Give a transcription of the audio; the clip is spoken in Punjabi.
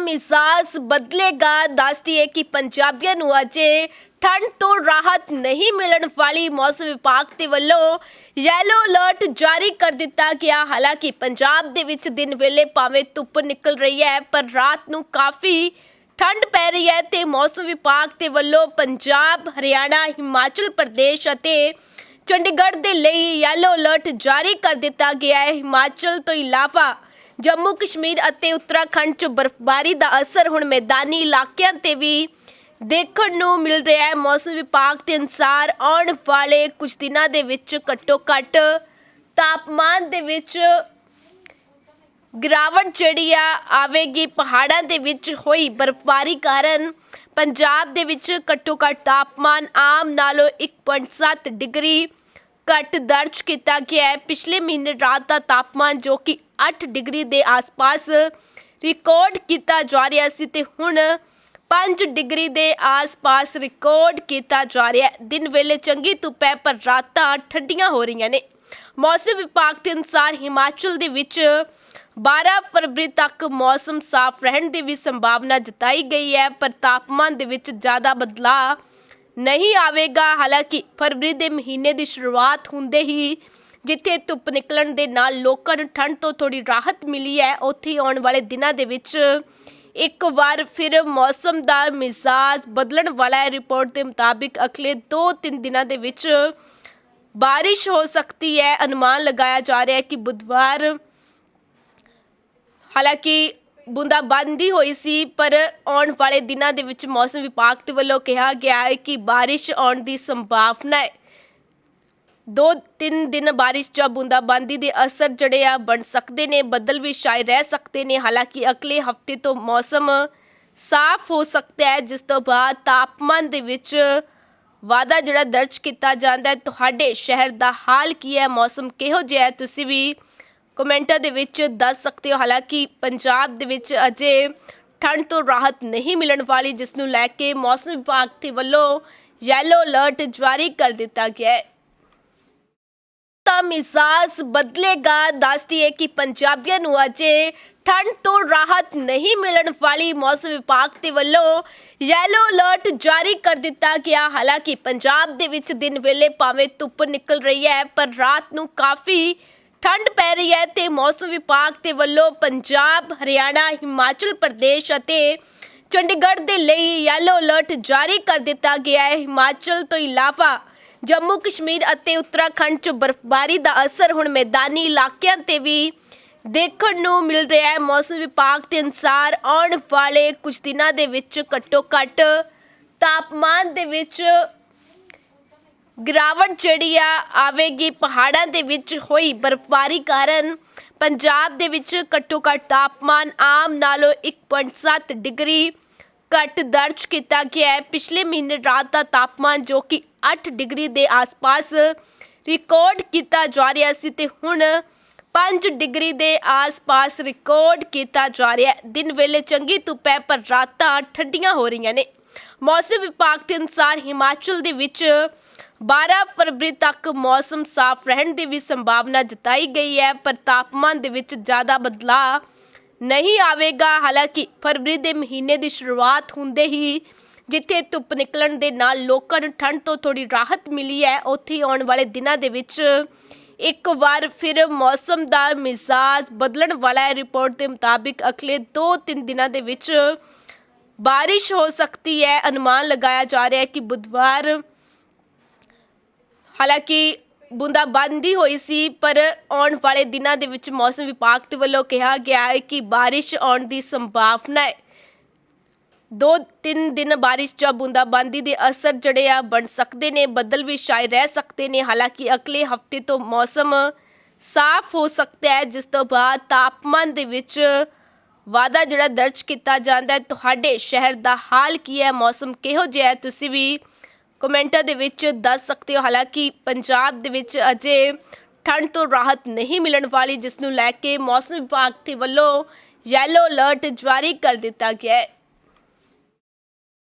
ਮਿਜ਼ਾਜ ਬਦਲੇਗਾ। ਦੱਸਦੀ ਹੈ ਕਿ ਪੰਜਾਬੀਆਂ ਨੂੰ ਅਜੇ ਠੰਡ ਤੋਂ ਰਾਹਤ ਨਹੀਂ ਮਿਲਣ ਵਾਲੀ ਮੌਸਮ ਵਿਭਾਗ ਦੇ ਵੱਲੋਂ ਯੈਲੋ ਅਲਰਟ ਜਾਰੀ ਕਰ ਦਿੱਤਾ ਗਿਆ। ਹਾਲਾਂਕਿ ਪੰਜਾਬ ਦੇ ਵਿੱਚ ਦਿਨ ਵੇਲੇ ਭਾਵੇਂ ਧੁੱਪ ਨਿਕਲ ਰਹੀ ਹੈ, ਪਰ ਰਾਤ ਨੂੰ ਕਾਫੀ ਠੰਡ ਪੈ ਰਹੀ ਹੈ ਤੇ ਮੌਸਮ ਵਿਭਾਗ ਦੇ ਵੱਲੋਂ ਪੰਜਾਬ, ਹਰਿਆਣਾ, ਹਿਮਾਚਲ ਪ੍ਰਦੇਸ਼ ਅਤੇ ਚੰਡੀਗੜ੍ਹ ਦੇ ਲਈ ਯੈਲੋ ਅਲਰਟ ਜਾਰੀ ਕਰ ਦਿੱਤਾ ਗਿਆ ਹੈ। ਹਿਮਾਚਲ ਤੋਂ ਇਲਾਵਾ ਜੰਮੂ ਕਸ਼ਮੀਰ ਅਤੇ ਉੱਤਰਾਖੰਡ 'ਚ ਬਰਫ਼ਬਾਰੀ ਦਾ ਅਸਰ ਹੁਣ ਮੈਦਾਨੀ ਇਲਾਕਿਆਂ ਤੇ ਵੀ ਦੇਖਣ ਨੂੰ ਮਿਲ ਰਿਹਾ ਹੈ। ਮੌਸਮ ਵਿਭਾਗ ਦੇ ਅਨੁਸਾਰ ਆਉਣ ਵਾਲੇ ਕੁਝ ਦਿਨਾਂ ਦੇ ਵਿੱਚ ਘੱਟੋ ਘੱਟ ਤਾਪਮਾਨ ਦੇ ਵਿੱਚ ਗਿਰਾਵਟ ਜਿਹੜੀ ਆ ਆਵੇਗੀ। ਪਹਾੜਾਂ ਦੇ ਵਿੱਚ ਹੋਈ ਬਰਫ਼ਬਾਰੀ ਕਾਰਨ ਪੰਜਾਬ ਦੇ ਵਿੱਚ ਘੱਟੋ ਘੱਟ ਤਾਪਮਾਨ ਆਮ ਨਾਲੋਂ 1.7 ਡਿਗਰੀ ਘੱਟ ਦਰਜ ਕੀਤਾ ਗਿਆ ਹੈ। ਪਿਛਲੇ ਮਹੀਨੇ ਰਾਤ ਦਾ ਤਾਪਮਾਨ ਜੋ ਕਿ 8 ਡਿਗਰੀ ਦੇ ਆਸ-ਪਾਸ ਰਿਕਾਰਡ ਕੀਤਾ ਜਾ ਰਿਹਾ ਸੀ ਤੇ ਹੁਣ 5 ਡਿਗਰੀ ਦੇ ਆਸ-ਪਾਸ ਰਿਕਾਰਡ ਕੀਤਾ ਜਾ ਰਿਹਾ ਹੈ। ਦਿਨ ਵੇਲੇ ਚੰਗੀ ਧੁੱਪ ਹੈ, ਪਰ ਰਾਤਾਂ ਠੰਡੀਆਂ ਹੋ ਰਹੀਆਂ ਨੇ। ਮੌਸਮ ਵਿਭਾਗ ਦੇ ਅਨੁਸਾਰ ਹਿਮਾਚਲ ਦੇ ਵਿੱਚ 12 ਫਰਵਰੀ ਤੱਕ ਮੌਸਮ ਸਾਫ਼ ਰਹਿਣ ਦੀ ਵੀ ਸੰਭਾਵਨਾ ਜਤਾਈ ਗਈ ਹੈ, ਪਰ ਤਾਪਮਾਨ ਦੇ ਵਿੱਚ ਜ਼ਿਆਦਾ ਬਦਲਾਅ ਨਹੀਂ ਆਵੇਗਾ। ਹਾਲਾਂਕਿ ਫਰਵਰੀ ਦੇ ਮਹੀਨੇ ਦੀ ਸ਼ੁਰੂਆਤ ਹੁੰਦੇ ਹੀ ਜਿੱਥੇ ਧੁੱਪ ਨਿਕਲਣ ਦੇ ਨਾਲ ਲੋਕਾਂ ਨੂੰ ਠੰਡ ਤੋਂ ਥੋੜੀ ਰਾਹਤ ਮਿਲੀ ਹੈ, ਉੱਥੇ ਆਉਣ ਵਾਲੇ ਦਿਨਾਂ ਦੇ ਵਿੱਚ ਇੱਕ ਵਾਰ ਫਿਰ ਮੌਸਮ ਦਾ ਮਿਜ਼ਾਜ ਬਦਲਣ ਵਾਲਾ ਹੈ। ਰਿਪੋਰਟ ਦੇ ਮੁਤਾਬਿਕ ਅਗਲੇ 2-3 ਦਿਨਾਂ ਦੇ ਵਿੱਚ ਬਾਰਿਸ਼ ਹੋ ਸਕਦੀ ਹੈ। ਅਨੁਮਾਨ ਲਗਾਇਆ ਜਾ ਰਿਹਾ ਹੈ ਕਿ ਬੁੱਧਵਾਰ ਹਾਲਾਂਕਿ ਬੂੰਦਾਬਾਂਦੀ ਹੋਈ ਸੀ, ਪਰ ਆਉਣ ਵਾਲੇ ਦਿਨਾਂ ਦੇ ਵਿੱਚ ਮੌਸਮ ਵਿਭਾਗ ਦੇ ਵੱਲੋਂ ਕਿਹਾ ਗਿਆ ਹੈ ਕਿ ਬਾਰਿਸ਼ ਆਉਣ ਦੀ ਸੰਭਾਵਨਾ ਹੈ। ਦੋ ਤਿੰਨ ਦਿਨ ਬਾਰਿਸ਼ ਜਾਂ ਬੂੰਦਾਬਾਂਦੀ ਦੇ ਅਸਰ ਜਿਹੜੇ ਆ ਬਣ ਸਕਦੇ ਨੇ, ਬੱਦਲ ਵੀ ਛਾਏ ਰਹਿ ਸਕਦੇ ਨੇ। ਹਾਲਾਂਕਿ ਅਗਲੇ ਹਫ਼ਤੇ ਤੋਂ ਮੌਸਮ ਸਾਫ਼ ਹੋ ਸਕਦਾ ਹੈ, ਜਿਸ ਤੋਂ ਬਾਅਦ ਤਾਪਮਾਨ ਦੇ ਵਿੱਚ ਵਾਧਾ ਜਿਹੜਾ ਦਰਜ ਕੀਤਾ ਜਾਂਦਾ ਹੈ। ਤੁਹਾਡੇ ਸ਼ਹਿਰ ਦਾ ਹਾਲ ਕੀ ਹੈ? ਮੌਸਮ ਕਿਹੋ ਜਿਹਾ ਹੈ? ਤੁਸੀਂ ਵੀ ਕਮੈਂਟਾਂ ਦੇ ਵਿੱਚ ਦੱਸ ਸਕਦੇ ਹੋ। ਹਾਲਾਂਕਿ ਪੰਜਾਬ ਦੇ ਵਿੱਚ ਅਜੇ ਠੰਡ ਤੋਂ ਰਾਹਤ ਨਹੀਂ ਮਿਲਣ ਵਾਲੀ, ਜਿਸ ਨੂੰ ਲੈ ਕੇ ਮੌਸਮ ਵਿਭਾਗ ਦੇ ਵੱਲੋਂ ਯੈਲੋ ਅਲਰਟ ਜਾਰੀ ਕਰ ਦਿੱਤਾ ਗਿਆ ਹੈ। ਤਾਂ ਮਿਜ਼ਾਜ ਬਦਲੇਗਾ। ਦੱਸਦੀ ਹੈ ਕਿ ਪੰਜਾਬੀਆਂ ਨੂੰ ਅਜੇ ਠੰਡ ਤੋਂ ਰਾਹਤ ਨਹੀਂ ਮਿਲਣ ਵਾਲੀ, ਮੌਸਮ ਵਿਭਾਗ ਦੇ ਵੱਲੋਂ ਯੈਲੋ ਅਲਰਟ ਜਾਰੀ ਕਰ ਦਿੱਤਾ ਗਿਆ। ਹਾਲਾਂਕਿ ਪੰਜਾਬ ਦੇ ਵਿੱਚ ਦਿਨ ਵੇਲੇ ਭਾਵੇਂ ਧੁੱਪ ਨਿਕਲ ਰਹੀ ਹੈ, ਪਰ ਰਾਤ ਨੂੰ ਕਾਫੀ ਠੰਡ ਪੈ ਰਹੀ ਹੈ ਤੇ ਮੌਸਮ ਵਿਭਾਗ ਦੇ ਵੱਲੋਂ ਪੰਜਾਬ, ਹਰਿਆਣਾ, ਹਿਮਾਚਲ ਪ੍ਰਦੇਸ਼ ਅਤੇ ਚੰਡੀਗੜ੍ਹ ਦੇ ਲਈ ਯੈਲੋ ਅਲਰਟ ਜਾਰੀ ਕਰ ਦਿੱਤਾ ਗਿਆ ਹੈ। ਹਿਮਾਚਲ ਤੋਂ ਇਲਾਵਾ ਜੰਮੂ, ਕਸ਼ਮੀਰ ਅਤੇ ਉੱਤਰਾਖੰਡ 'ਚ ਬਰਫ਼ਬਾਰੀ ਦਾ ਅਸਰ ਹੁਣ ਮੈਦਾਨੀ ਇਲਾਕਿਆਂ ਤੇ ਵੀ ਦੇਖਣ ਨੂੰ ਮਿਲ ਰਿਹਾ ਹੈ। ਮੌਸਮ ਵਿਭਾਗ ਦੇ ਅਨੁਸਾਰ ਆਉਣ ਵਾਲੇ ਕੁਝ ਦਿਨਾਂ ਦੇ ਵਿੱਚ ਘੱਟੋ ਘੱਟ ਤਾਪਮਾਨ ਦੇ ਵਿੱਚ ਗਿਰਾਵਟ ਜਿਹੜੀ ਆ ਆਵੇਗੀ ਪਹਾੜਾਂ ਦੇ ਵਿੱਚ ਹੋਈ ਬਰਫ਼ਬਾਰੀ ਕਾਰਨ। ਪੰਜਾਬ ਦੇ ਵਿੱਚ ਘੱਟੋ ਘੱਟ ਤਾਪਮਾਨ ਆਮ ਨਾਲੋਂ 1.7 ਡਿਗਰੀ ਘੱਟ ਦਰਜ ਕੀਤਾ ਗਿਆ ਹੈ। ਪਿਛਲੇ ਮਹੀਨੇ ਰਾਤ ਦਾ ਤਾਪਮਾਨ ਜੋ ਕਿ 8 ਡਿਗਰੀ ਦੇ ਆਸ-ਪਾਸ ਰਿਕਾਰਡ ਕੀਤਾ ਜਾ ਰਿਹਾ ਸੀ ਤੇ ਹੁਣ 5 ਡਿਗਰੀ ਦੇ ਆਸ-ਪਾਸ ਰਿਕਾਰਡ ਕੀਤਾ ਜਾ ਰਿਹਾ ਹੈ। ਦਿਨ ਵੇਲੇ ਚੰਗੀ ਧੁੱਪ ਹੈ, ਪਰ ਰਾਤਾਂ ਠੰਡੀਆਂ ਹੋ ਰਹੀਆਂ ਨੇ। ਮੌਸਮ ਵਿਭਾਗ ਦੇ ਅਨੁਸਾਰ ਹਿਮਾਚਲ ਦੇ ਵਿੱਚ 12 ਫਰਵਰੀ ਤੱਕ ਮੌਸਮ ਸਾਫ਼ ਰਹਿਣ ਦੀ ਵੀ ਸੰਭਾਵਨਾ ਜਤਾਈ ਗਈ ਹੈ, ਪਰ ਤਾਪਮਾਨ ਦੇ ਵਿੱਚ ਜ਼ਿਆਦਾ ਬਦਲਾਅ ਨਹੀਂ ਆਵੇਗਾ। ਹਾਲਾਂਕਿ ਫਰਵਰੀ ਦੇ ਮਹੀਨੇ ਦੀ ਸ਼ੁਰੂਆਤ ਹੁੰਦੇ ਹੀ ਜਿੱਥੇ ਧੁੱਪ ਨਿਕਲਣ ਦੇ ਨਾਲ ਲੋਕਾਂ ਨੂੰ ਠੰਡ ਤੋਂ ਥੋੜੀ ਰਾਹਤ ਮਿਲੀ ਹੈ, ਉੱਥੇ ਹੀ ਆਉਣ ਵਾਲੇ ਦਿਨਾਂ ਦੇ ਵਿੱਚ ਇੱਕ ਵਾਰ ਫਿਰ ਮੌਸਮ ਦਾ ਮਿਜ਼ਾਜ ਬਦਲਣ ਵਾਲਾ ਹੈ। ਰਿਪੋਰਟ ਦੇ ਮੁਤਾਬਿਕ ਅਗਲੇ 2-3 ਦਿਨਾਂ ਦੇ ਵਿੱਚ ਬਾਰਿਸ਼ ਹੋ ਸਕਦੀ ਹੈ। ਅਨੁਮਾਨ ਲਗਾਇਆ ਜਾ ਰਿਹਾ ਹੈ ਕਿ ਬੁੱਧਵਾਰ ਹਾਲਾਂਕਿ ਬੂੰਦਾਬਾਂਦੀ ਹੋਈ ਸੀ, ਪਰ ਆਉਣ ਵਾਲੇ ਦਿਨਾਂ ਦੇ ਵਿੱਚ ਮੌਸਮ ਵਿਭਾਗ ਦੇ ਵੱਲੋਂ ਕਿਹਾ ਗਿਆ ਹੈ ਕਿ ਬਾਰਿਸ਼ ਆਉਣ ਦੀ ਸੰਭਾਵਨਾ ਹੈ। ਦੋ ਤਿੰਨ ਦਿਨ ਬਾਰਿਸ਼ ਜਾਂ ਬੂੰਦਾਬਾਂਦੀ ਦੇ ਅਸਰ ਜਿਹੜੇ ਆ ਬਣ ਸਕਦੇ ਨੇ, ਬੱਦਲ ਵੀ ਛਾਏ ਰਹਿ ਸਕਦੇ ਨੇ। ਹਾਲਾਂਕਿ ਅਗਲੇ ਹਫ਼ਤੇ ਤੋਂ ਮੌਸਮ ਸਾਫ਼ ਹੋ ਸਕਦਾ ਹੈ, ਜਿਸ ਤੋਂ ਬਾਅਦ ਤਾਪਮਾਨ ਦੇ ਵਿੱਚ ਵਾਧਾ ਜਿਹੜਾ ਦਰਜ ਕੀਤਾ ਜਾਂਦਾ ਹੈ। ਤੁਹਾਡੇ ਸ਼ਹਿਰ ਦਾ ਹਾਲ ਕੀ ਹੈ? ਮੌਸਮ ਕਿਹੋ ਜਿਹਾ ਹੈ? ਤੁਸੀਂ ਵੀ ਕਮੈਂਟਾਂ ਦੇ ਵਿੱਚ ਦੱਸ ਸਕਦੇ ਹੋ। ਹਾਲਾਂਕਿ ਪੰਜਾਬ ਦੇ ਵਿੱਚ ਅਜੇ ਠੰਡ ਤੋਂ ਰਾਹਤ ਨਹੀਂ ਮਿਲਣ ਵਾਲੀ, ਜਿਸ ਨੂੰ ਲੈ ਕੇ ਮੌਸਮ ਵਿਭਾਗ ਦੇ ਵੱਲੋਂ ਯੈਲੋ ਅਲਰਟ ਜਾਰੀ ਕਰ ਦਿੱਤਾ ਗਿਆ ਹੈ।